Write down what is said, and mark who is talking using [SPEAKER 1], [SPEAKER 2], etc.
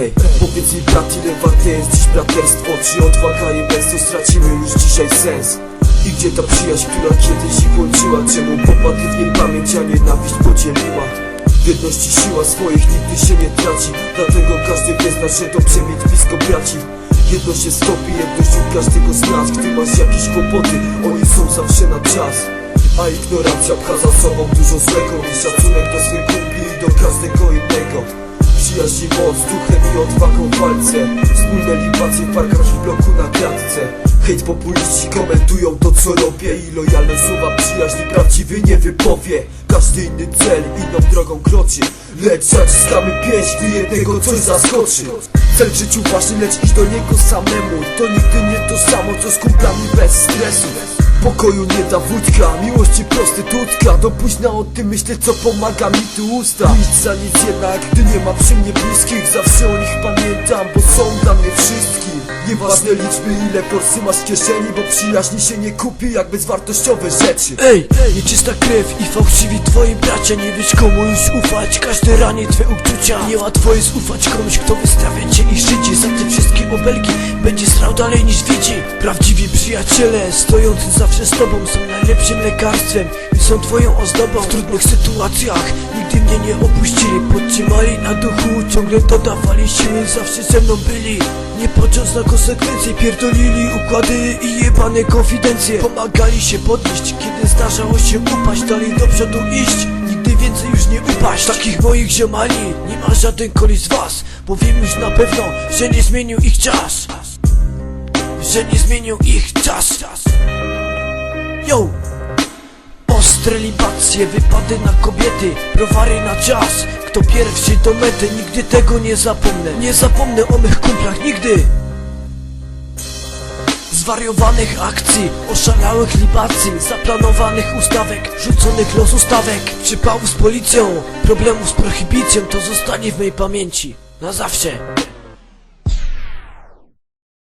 [SPEAKER 1] Ej, powiedz mi brat, ile warte jest dziś braterstwo Czy odwaga i bezdo stracimy już dzisiaj sens. I gdzie ta przyjaźń, która kiedyś ich łączyła Czemu popadli w niej pamięć, a nienawiść podzieliła? W jedności siła swoich nigdy się nie traci. Dlatego każdy wie zna, że dobrze mieć blisko braci. Jedność jest topi, jedność u każdego z nas. Gdy masz jakieś kłopoty, oni są zawsze na czas. A ignorancja pcha za sobą dużo złego. I szacunek do swych kumpli i do każdego innego Przyjaźń i moc, duchem i odwagą w walce Wspólne libacje w parkach i bloku na klatce. Hejt populiści komentują to co robię I lojalne słowa przyjaźni prawdziwy nie wypowie. Każdy inny cel, inną drogą kroczy. Lecz zaciskamy pięść, gdy jednego coś zaskoczy. Cel w życiu ważny, lecz iść do niego samemu. To nigdy nie to samo, co z kumplami bez stresu Pokoju nie da wódka, miłości prostytutka. Do późna o tym myślę, co pomaga mi tu usta. Nic za nic jednak, gdy nie ma przy mnie bliskich Zawsze o nich pamiętam, bo są dla mnie wszystkim. Nieważne liczby, ile porcji masz w kieszeni Bo przyjaźni się nie kupi, jak bezwartościowe rzeczy.
[SPEAKER 2] Ej, nieczysta krew i fałszywi twoi bracia. Nie wiesz komu już ufać, każdy ranie twe uczucia. Niełatwo jest ufać komuś, kto wystawia cię i szczyci Za te wszystkie obelgi będzie strał dalej niż widzi. Prawdziwi przyjaciele, stojący zawsze z tobą Są najlepszym lekarstwem i są twoją ozdobą. W trudnych sytuacjach nigdy mnie nie opuścili Podtrzymali na duchu, ciągle dodawali siły Zawsze ze mną byli. Nie patrząc na konsekwencje Pierdolili układy i jebane konfidencje. Pomagali się podnieść, kiedy zdarzało się upaść Dalej do przodu iść, nigdy więcej już nie upaść. Takich moich ziomali nie ma żaden koleś z was Bo wiem już na pewno, że nie zmienił ich czas Że nie zmienił ich czas. Yo! Ostre libacje, wypady na kobiety, browary na czas. Kto pierwszy do mety, nigdy tego nie zapomnę. Nie zapomnę o mych kumplach, nigdy. Zwariowanych akcji, oszalałych libacji Zaplanowanych ustawek, rzuconych los ustawek Przypałów z policją, problemów z prohibicją To zostanie w mej pamięci, na zawsze